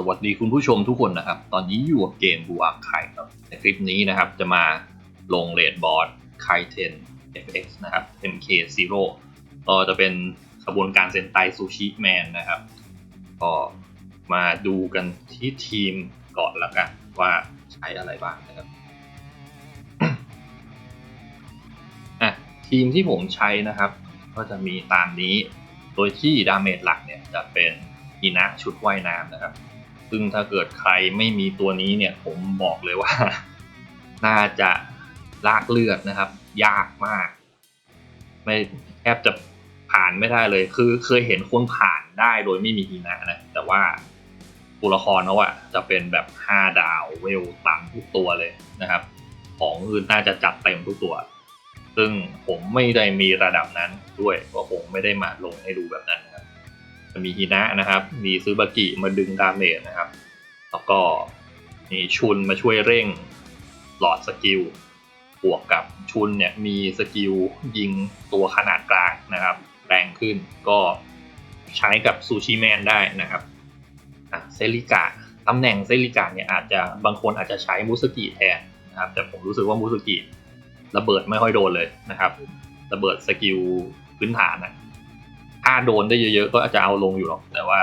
สวัสดีคุณผู้ชมทุกคนนะครับ ตอนนี้อยู่กับเกมบูอาร์ไคครับในคลิปนี้นะครับจะมาลงเรดบอร์ดไคเทน FX นะครับ MK0 ก็จะเป็นขบวนการเซนไตซูชิแมนนะครับ ก็มาดูกันที่ทีมก่อนแล้วกันว่าใช้อะไรบ้างนะครับอะทีมที่ผมใช้นะครับ ก็จะมีตามนี้ โดยที่ดาเมจหลักเนี่ยจะเป็นฮีนะชุดว่ายน้ำนะครับ ซึ่งถ้าเกิดใครไม่มีตัวนี้เนี่ยผมบอกเลยว่า น่าจะลากเลือดนะครับ ยากมาก ไม่แทบจะผ่านไม่ได้เลย คือเคยเห็นคนผ่านได้โดยไม่มีฮีนะนะ แต่ว่าตัวละครเขาอะจะเป็นแบบ 5 ดาวเวลต่ำทุกตัวเลยนะครับ ของอื่นน่าจะจัดเต็มทุกตัว ซึ่งผมไม่ได้มีระดับนั้นด้วยก็คงไม่ได้มาลงให้ดูแบบนั้น จะมีฮินะนะครับ มีซูบากิมาดึงดาเมจนะครับ แล้วก็มีชุนมาช่วยเร่งหลอดสกิลบวกกับชุนเนี่ยมีสกิลยิงตัวขนาดกลางนะครับ แรงขึ้นก็ใช้กับซูชิแมนได้นะครับเซริกะตำแหน่งเซริกะเนี่ยอาจจะบางคนอาจจะใช้มุสกิแทนนะครับแต่ผมรู้สึกว่ามุสกิระเบิดไม่ค่อยโดนเลยนะครับ ระเบิดสกิลพื้นฐานนะ ถ้าโดนได้เยอะๆ ก็อาจจะเอาลงอยู่หรอก แต่ว่า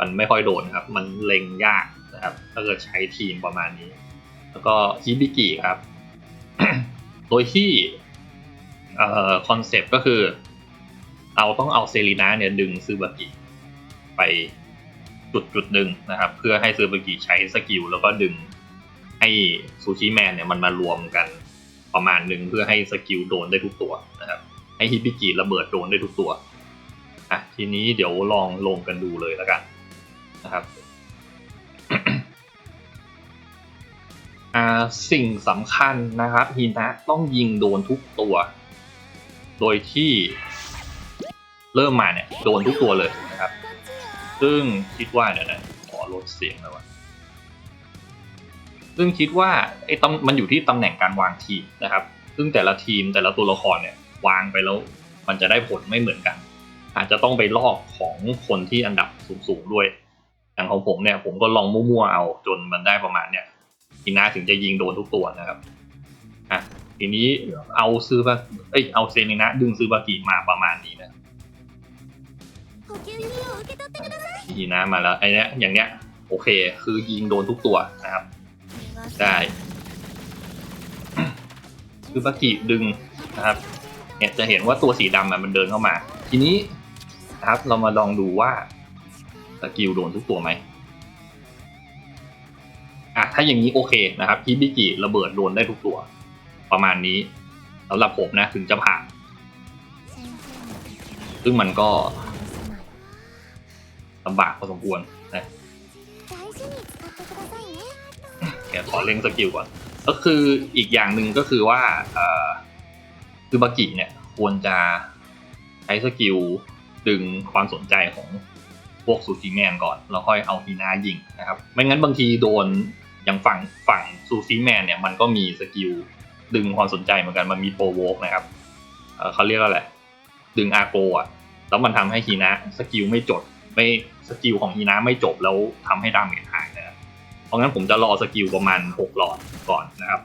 มันไม่ค่อยโดนครับ มันเล็งยากนะครับ ถ้าเกิดใช้ทีมประมาณนี้ แล้วก็ฮิบิกิครับ โดยที่คอนเซปต์ก็คือเราต้องเอาเซรีนาเนี่ยดึงซูบากิไปจุดจุดหนึ่งนะครับ เพื่อให้ซูบากิใช้สกิลแล้วก็ดึงให้ซูชิแมนเนี่ยมันมารวมกันประมาณหนึ่งเพื่อให้สกิลโดนได้ทุกตัวนะครับ ให้ฮิบิกิระเบิดโดนได้ทุกตัว อะทีนี้เดี๋ยวลองลงกันดูเลยแล้วกันนะครับสิ่งสำคัญนะครับฮินะต้องยิงโดนทุกตัว โดยที่เริ่มมาเนี่ยโดนทุกตัวเลยนะครับ ซึ่งคิดว่าเดี๋ยวนะขอลดเสียงหน่อยวะซึ่งคิดว่าไอ้ตำมันอยู่ที่ตำแหน่งการวางทีมนะครับ ซึ่งแต่ละทีมแต่ละตัวละครเนี่ยวางไปแล้ว มันจะได้ผลไม่เหมือนกัน อาจจะต้องไปลอกของคนที่อันดับสูงๆด้วย อย่างของผมเนี่ยผมก็ลองมั่วๆเอาจนมันได้ประมาณเนี่ยทีน่าถึงจะยิงโดนทุกตัวนะครับอะทีนี้เอาซื้อบาเอ้ยเอาเซนินะดึงซื้อบากิมาประมาณนี้นะทีนะมาแล้วไอ้นี้อย่างเนี้ยโอเค คือยิงโดนทุกตัวนะครับ ได้ซื้อบากิดึงนะครับเนี่ยจะเห็นว่าตัวสีดำมันเดินเข้ามา ทีนี้ นะครับ เรามาลองดูว่าสกิลโดนทุกตัวไหมอะถ้าอย่างนี้โอเคนะครับฮิบิกิระเบิดโดนได้ทุกตัว ประมาณนี้สำหรับผมนะถึงจะผ่าน ซึ่งมันก็ลำบากพอสมควรนะแกขอเล่งสกิลก่อน ก็คืออีกอย่างหนึ่งก็คือว่าคือบากิเนี่ยควรจะใช้สกิล ดึงความสนใจของพวกซูชิแมนก่อนแล้วค่อยเอาฮีนายิงนะครับ ไม่งั้นบางทีโดนอย่างฝั่งฝั่งซูชิแมนเนี่ยมันก็มีสกิลดึงความสนใจเหมือนกันมันมีโปรโวกนะครับเเขาเรียกว่าอะไรดึงอาโกอะแล้วมันทำให้ฮีนาสกิลไม่จบไม่สกิลของฮีนาไม่จบแล้วทำให้ดาเมจหายนะเพราะงั้นผมจะรอสกิลประมาณ 6 หลอดก่อนนะครับ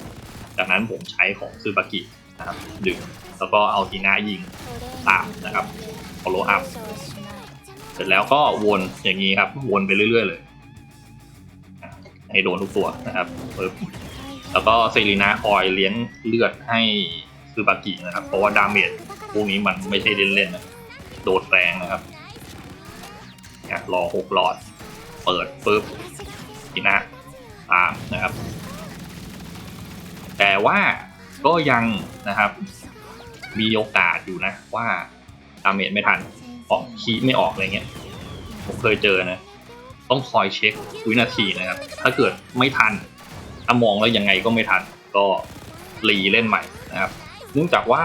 จากนั้นผมใช้ของซูบากินะครับดึงแล้วก็เอาทีน่ายิงตามนะครับ follow up เสร็จแล้วก็วนอย่างนี้ครับ วนไปเรื่อย ๆ เลย ให้โดนทุกตัวนะครับปึ๊บแล้วก็เซรีนาคอยเลี้ยงเลือดให้ซูบากินะครับ เพราะว่าดาเมจพวกนี้มันไม่ใช่เล่นๆนะโดดแรงนะครับอะรอ6หลอด เปิดปึ๊บทีนะตามนะครับ แต่ว่าก็ยังนะครับ มีโอกาสอยู่นะว่าาเมจไม่ทัน ออกคีย์ไม่ออกอะไรเงี้ย ผมเคยเจอนะ ต้องคอยเช็ควินาทีนะครับ ถ้าเกิดไม่ทัน ถ้ามองแล้วยังไงก็ไม่ทัน ก็รีเล่นใหม่นะครับ เนื่องจากว่า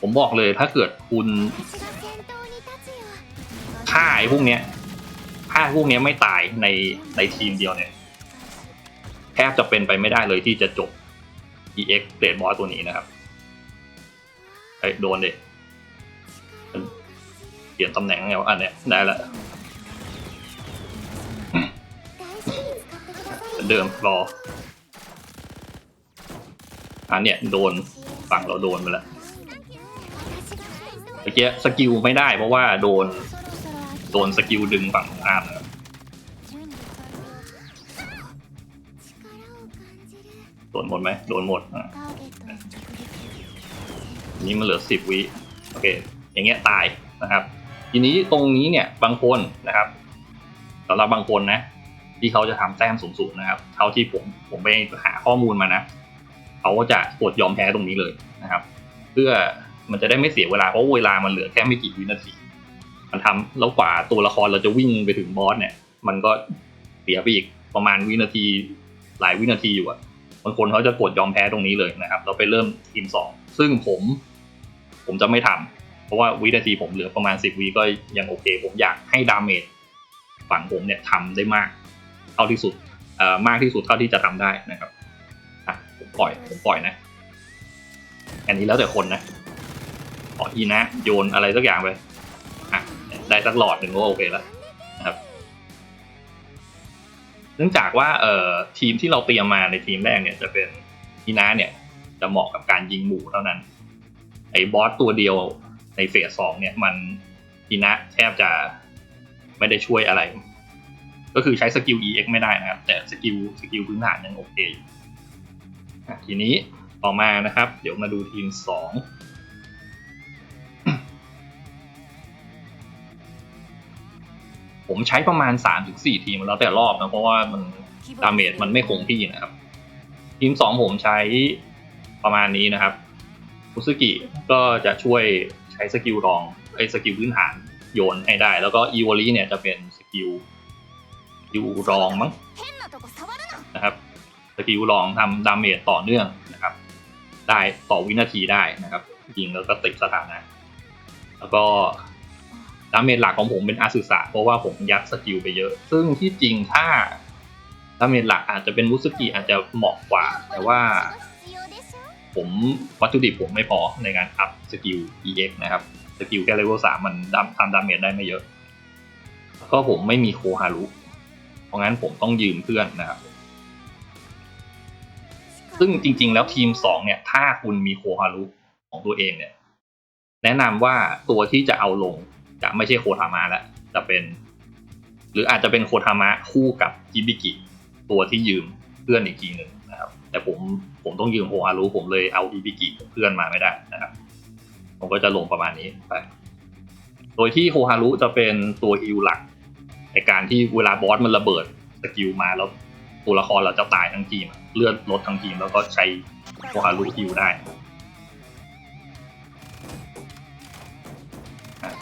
ผมบอกเลยถ้าเกิดคุณฆ่าไอ้พวกเนี้ยฆ่าพวกเนี้ยไม่ตายในในทีมเดียวเนี่ยแทบจะเป็นไปไม่ได้เลยที่จะจบ EX เกรดบอสตัวนี้นะครับไอ้ยโดนเด็เป ลี่ยนตำแหน่งแล้วอันเนี้ยได้ละเดิมรออันเนี้ยโดนฝั่งเราโดนไปแล้วเมื่อกี้สกิลไม่ได้เพราะว่าโดน โดนสกิลดึงฝั่งตรงข้ามนะครับโดนหมดไหมโดนหมดอะอันนี้มันเหลือสิบวิโอเค อย่างเงี้ยตายนะครับ ทีนี้ตรงนี้เนี่ยบางคนนะครับสำหรับบางคนนะที่เขาจะทำแต้มสูงๆนะครับเท่าที่ผมผมไปหาข้อมูลมานะเขาก็จะกดยอมแพ้ตรงนี้เลยนะครับ เพื่อมันจะได้ไม่เสียเวลาเพราะเวลามันเหลือแค่ไม่กี่วินาที มันทำแล้วกว่าตัวละครเราจะวิ่งไปถึงบอสเนี่ย มันก็เสียไปอีกประมาณวินาทีหลายวินาทีอยู่อะบางคนเขาจะกดยอมแพ้ตรงนี้เลยนะครับเราไปเริ่มทีมสองซึ่งผม ผมจะไม่ทำ เพราะว่าวินาทีผมเหลือประมาณสิบวิก็ยังโอเค ผมอยากให้ดาเมจฝั่งผมเนี่ยทำได้มากเท่าที่สุดเอ่อมากที่สุดเท่าที่จะทำได้นะครับอะผมปล่อยผมปล่อยนะ อันนี้แล้วแต่คนนะขอทีนะ โยนอะไรสักอย่างไปอะได้สักหลอดหนึ่งก็โอเคแล้วนะครับ เนื่องจากว่าเอ่อทีมที่เราเตรียมมาในทีมแรกเนี่ยจะเป็นทีนะเนี่ย จะเหมาะกับการยิงหมู่เท่านั้น ไอ้บอสตัวเดียว ในเฟสสองเนี่ยมันทีนะแทบจะไม่ได้ช่วยอะไร ก็คือใช้สกิล EX ไม่ได้นะครับ แต่สกิลสกิลพื้นฐานยังโอเคอยู่ทีนี้ต่อมานะครับ เดี๋ยวมาดูทีมสองผมใช้ประมาณ3าถึงสทีมแล้วแต่รอบนะเพราะว่ามันดาเมจมันไม่คงที่นะครับ ทีมสองผมใช้ประมาณนี้นะครับคุซึกิก็จะช่วย ช้สกิลรองไอ้สกิลพื้นฐานโยนให้ได้ แล้วก็อีวอลีเนี่ยจะเป็นสกิลสกิลรองมั้งนะครับสกิลรองทำดาเมจต่อเนื่องนะครับ ได้ต่อวินาทีได้นะครับยิงแล้วก็ติดสถานะ แล้วก็ดาเมจหลักของผมเป็นอาสึสะเพราะว่าผมยัดสกิลไปเยอะ ซึ่งที่จริงถ้าดาเมจหลักอาจจะเป็นมุสกิอาจจะเหมาะกว่า แต่ว่า ผมวัตถุดิบผมไม่พอในการอัพสกิล EX นะครับ สกิลแค่เลเวลสามมันทำดาเมจได้ไม่เยอะ ก็ผมไม่มีโคฮารุ เพราะงั้นผมต้องยืมเพื่อนนะครับ ซึ่งจริง ๆ แล้วทีมสองเนี่ย ถ้าคุณมีโคฮารุของตัวเองเนี่ย แนะนำว่าตัวที่จะเอาลงจะไม่ใช่โคทามะแล้วจะเป็น หรืออาจจะเป็นโคทามะคู่กับจิบิกิตัวที่ยืมเพื่อนอีกทีหนึ่ง แต่ผมผมต้องยืมโคฮารุผมเลยเอาจิบิกิเพื่อนมาไม่ได้นะครับ ผมก็จะลงประมาณนี้ไป โดยที่โคฮารุจะเป็นตัวฮิลหลักในการที่เวลาบอสมันระเบิดสกิลมาแล้วตัวละครเราจะตายทั้งทีมเลือดลดทั้งทีมแล้วก็ใช้โคฮารุฮิลได้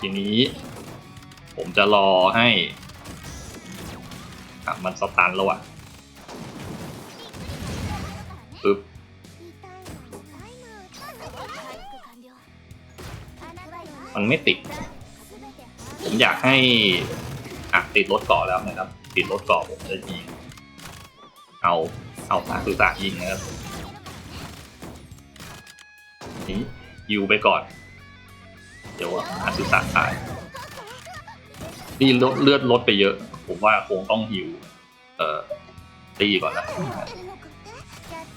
ทีนี้ ผมจะรอให้มันสตันแล้วอะ ปึ๊บมันไม่ติด ผมอยากให้อะติดรถเกาะแล้วนะครับ ติดรถเกาะผมจะยิง เอา เอาสาสุสายิงนะครับนี้ยิวไปก่อน เดี๋ยวอาสุสาตายนี่ลดเลือดลดไปเยอะ ผมว่าคงต้องหิว เอ่อตีก่อนนะ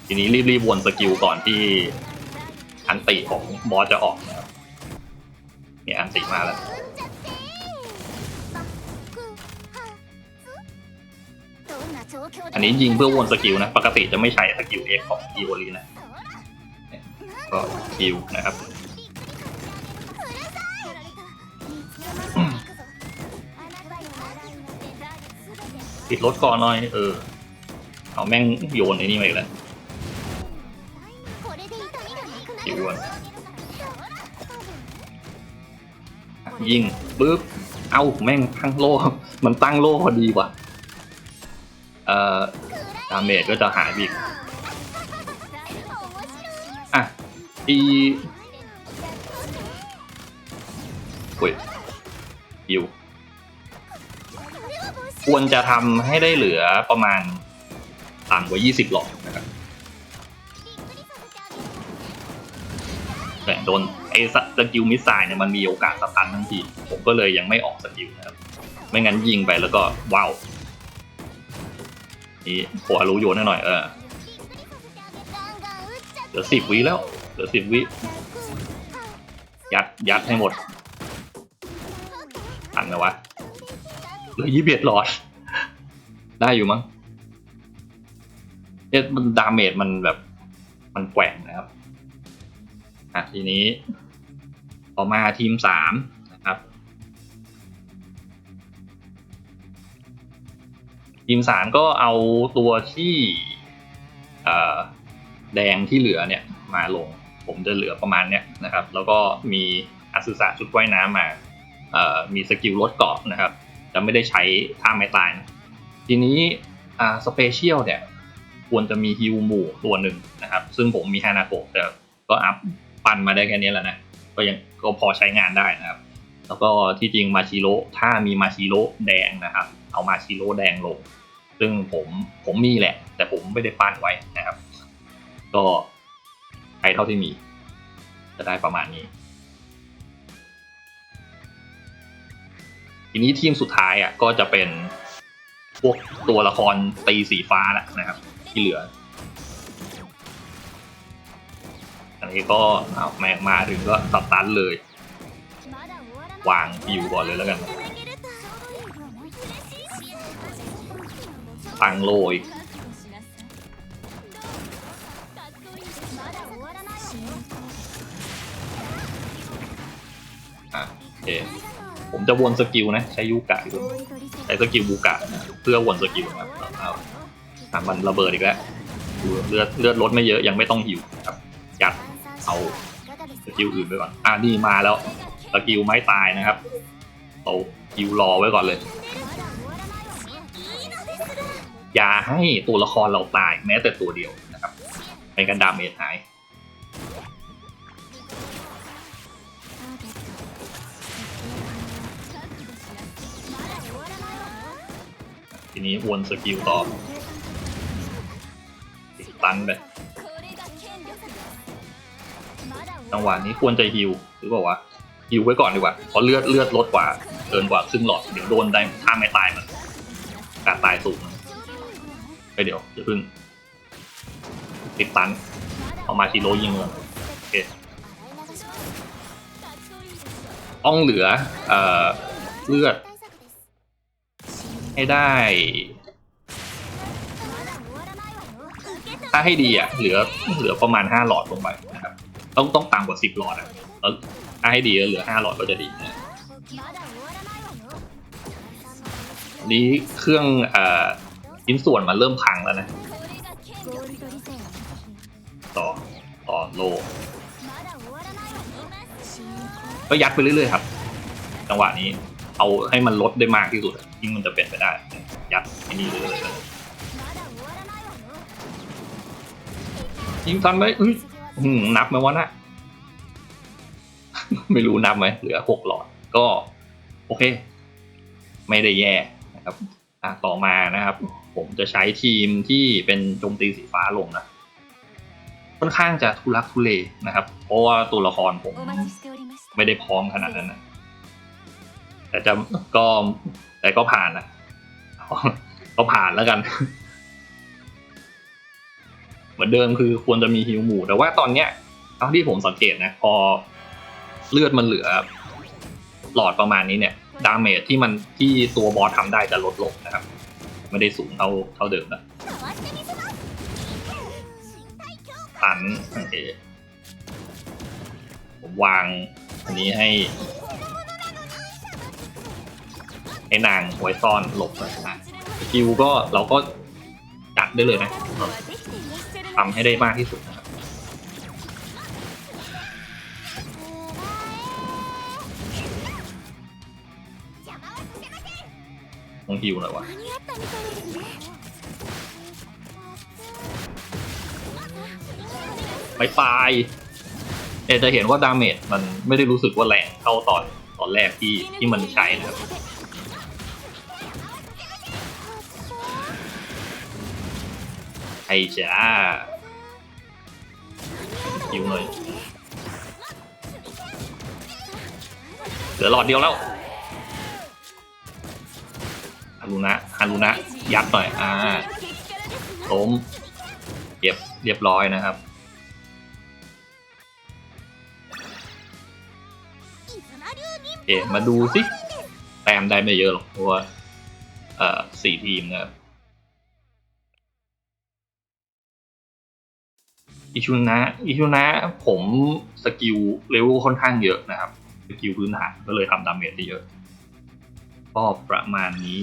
ทีนี้รีบๆวนสกิลก่อนที่อันติของบอสจะออกนะครับเนี่ยอันติมาแล้ว อันนี้ยิงเพื่อวนสกิลนะ ปกติจะไม่ใช้สกิลเอ็กของอีโวลีนะก็สกิลนะครับติดรถก่อนหน่อย เออ เอาแม่งโยนไอ้นี่มาอีกแล้ว ยิงปึ๊บเอ้าแม่งตั้งโล่ มันตั้งโล่พอดีว่ะเอ่อดาเมจก็จะหายอีกอะอีอุ้ยยิวควรจะทำให้ได้เหลือประมาณต่ำกว่า 20 หลอดนะครับแต่โดน ไอ้สกิลมิสไซล์เนี่ยมันมีโอกาสสตันทั้งทีผมก็เลยยังไม่ออกสกิลนะครับ ไม่งั้นยิงไปแล้วก็ว้าวนี่ขวรู้โยนให้หน่อยเออเหลือสิบวิแล้วเหลือสิบวิยัดยัดให้หมดทันไหมวะเหลือยี่สิบเอ็ดหลอด ได้อยู่มั้งเอ๊ะมันดาเมจมันแบบมันแกว่งนะครับอะทีนี้ ต่อมาทีมสามนะครับ ทีมสามก็เอาตัวที่แดงที่เหลือเนี่ยมาลง ผมจะเหลือประมาณเนี้ยนะครับ แล้วก็มีอาสุสะชุดว่ายน้ำมามีสกิลลดเกาะนะครับ จะไม่ได้ใช้ท่าไม้ตายนะทีนี้สเปเชียลเนี่ยควรจะมีฮิวหมู่ตัวหนึ่งนะครับ ซึ่งผมมีฮานาโกะแต่ก็อัพปันมาได้แค่นี้แหละนะ ก็ยังก็พอใช้งานได้นะครับ แล้วก็ที่จริงมาชิโร่ถ้ามีมาชิโร่แดงนะครับ เอามาชิโร่แดงลง ซึ่งผมผมมีแหละ แต่ผมไม่ได้ปั้นไว้นะครับ ก็ใช้เท่าที่มี จะได้ประมาณนี้ ทีนี้ทีมสุดท้ายอะก็จะเป็นพวกตัวละครตีสีฟ้าแหละนะครับ ที่เหลือ ก็เอาแมงมาถึงก็สตันเลย วางฮิวก่อนเลยแล้วกันตั้งโลอีกอะโอเคผมจะวนสกิลนะ ใช้ยูกะอยู่ใช้สกิลบูกะนะเพื่อวนสกิลนะครับเอาอะมันระเบิดอีกแล้วเลือดเลือดลดไม่เยอะยังไม่ต้องหิวครับยัด เอาสกิลอื่นไปก่อนอ่านี่มาแล้วสกิลไม้ตายนะครับเอาคิวรอไว้ก่อนเลย อย่าให้ตัวละครเราตายแม้แต่ตัวเดียวนะครับไม่กันดาเมจหายทีนี้วนสกิลต่อติดตันไป งหวะนี้ควรจะฮิวหรือเปล่าวะฮิวไว้ก่อนดีกว่าเพราะเลือดเลือดลดกว่าเกินกว่าครึ่งหลอดเดี๋ยวโดนได้ถ้าไม่ตายมันการตายสูงไปเดี๋ยวจะพึ่งติดตันเอามาชิโร่ยิงเลยโอเคต้องเหลือเอ่อเลือด ให้ได้ ถ้าให้ดีอะเหลือเหลือประมาณห้าหลอดลงไปนะครับ ต้องต้องต่ำกว่าสิบหลอดอะแล้วถ้าให้ดีเหลือห้าหลอดก็จะดีนะนี้เครื่องอ่อชิ้นส่วนมันเริ่มพังแล้วนะต่อต่อโล ก็ยัดไปเรื่อยๆครับ จังหวะนี้เอาให้มันลดได้มากที่สุดยิ่งมันจะเป็นไปได้ ยัดไอ้นี่เลยยิงตันไหมอุ้ย นับไหมวะนะไม่รู้นับไหมเหลือหกหลอด ก็ โอเค ไม่ได้แย่นะครับอะต่อมานะครับ ผมจะใช้ทีมที่เป็นโจมตีสีฟ้าลงนะค่อนข้างจะทุลักทุเลนะครับ เพราะว่าตัวละครผมไม่ได้พร้อมขนาดนั้นนะแต่จะก็แต่ก็ผ่านนะก็ผ่านแล้วกัน มือนเดิมคือควรจะมีฮิวหมู่ แต่ว่าตอนเนี้ยเท่าที่ผมสังเกตนะ พอเลือดมันเหลือ หลอดประมาณนี้เนี่ย ดาเมจที่มันที่ตัวบอสทำได้จะลดลงนะครับ ไม่ได้สูงเท่าเท่าเดิมนะตันโอเคผมวางอันนี้ให้ให้นางไว้ซ่อนหลบนะสกิลก็เราก็จัดได้เลยนะ ทำให้ได้มากที่สุดนะครับต้องฮิวหน่อยวะไม่ตายแต่จะเห็นว่าดาเมจมันไม่ได้รู้สึกว่าแรงเท่าตอนตอนแรกที่ที่มันใช้นะครับไอ้จ้า หิวหน่ยเหลือหลอดเดียวแล้วฮารุนะฮารุนะยัดหน่อยอ่าล้มเก็บเรียบร้อยนะครับโอเคมาดูสิแต้มได้ไม่เยอะหรอกเพราะว่าสี่ทีมนะครับ อิชุนะอิชุนะผมสกิลเลเวลค่อนข้างเยอะนะครับสกิลพื้นฐานก็เลยทำดาเมจได้เยอะก็ประมาณนี้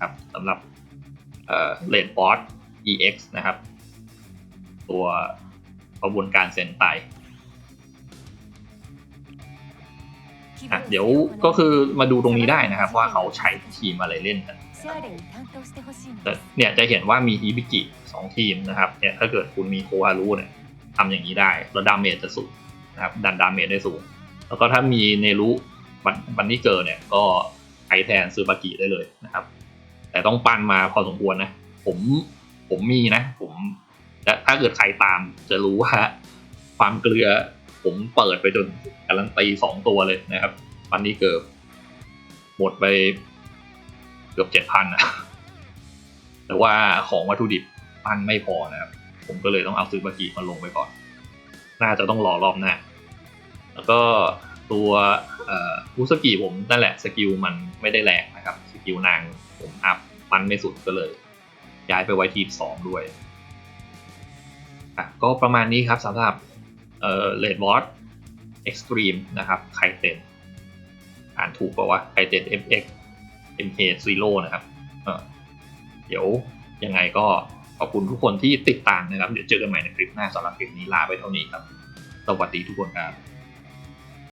ครับสำหรับเลดบอส EX นะครับ ตัวกระบวนการเซนไตเดี๋ยวก็คือมาดูตรงนี้ได้นะครับ ว่าเขาใช้ทีมอะไรเล่นกัน เนี่ยจะเห็นว่ามีฮิบิกิสองทีมนะครับเนี่ยถ้าเกิดคุณมีโคอารูเนี่ยทำอย่างนี้ได้ แล้วดาเมจจะสูงนะครับดันดาเมจได้สูง แล้วก็ถ้ามีเนรุบันนี่เจอเนี่ยก็ใช้แทนซูบากิได้เลยนะครับ แต่ต้องปั้นมาพอสมควรนะ ผมผมมีนะ ผมและถ้าเกิดใครตามจะรู้ว่าความเกลือผมเปิดไปจนกาลันตีสองตัวเลยนะครับ ปันนี่เกิดหมดไป เกือบเจ็ดพันนะแต่ว่าของวัตถุดิบปั้นไม่พอนะครับ ผมก็เลยต้องเอาซื้อบากิมาลงไปก่อน น่าจะต้องรอรอบหน้า แล้วก็ตัวอุสกิผมนั่นแหละสกิลมันไม่ได้แรงนะครับ สกิลนางผมอัพมันไม่สุดก็เลย ย้ายไปไว้ทีมสองด้วยก็ประมาณนี้ครับสำหรับเอ่อเลดบอสเอ็กซ์ตรีมนะครับไคเต็นอ่านถูกป่าวะไคเต็น FX MK0 นะครับเดี๋ยวยังไงก็ขอบคุณทุกคนที่ติดตามนะครับ เดี๋ยวเจอกันใหม่ในคลิปหน้าสำหรับคลิปนี้ลาไปเท่านี้ครับ สวัสดีทุกคนครับ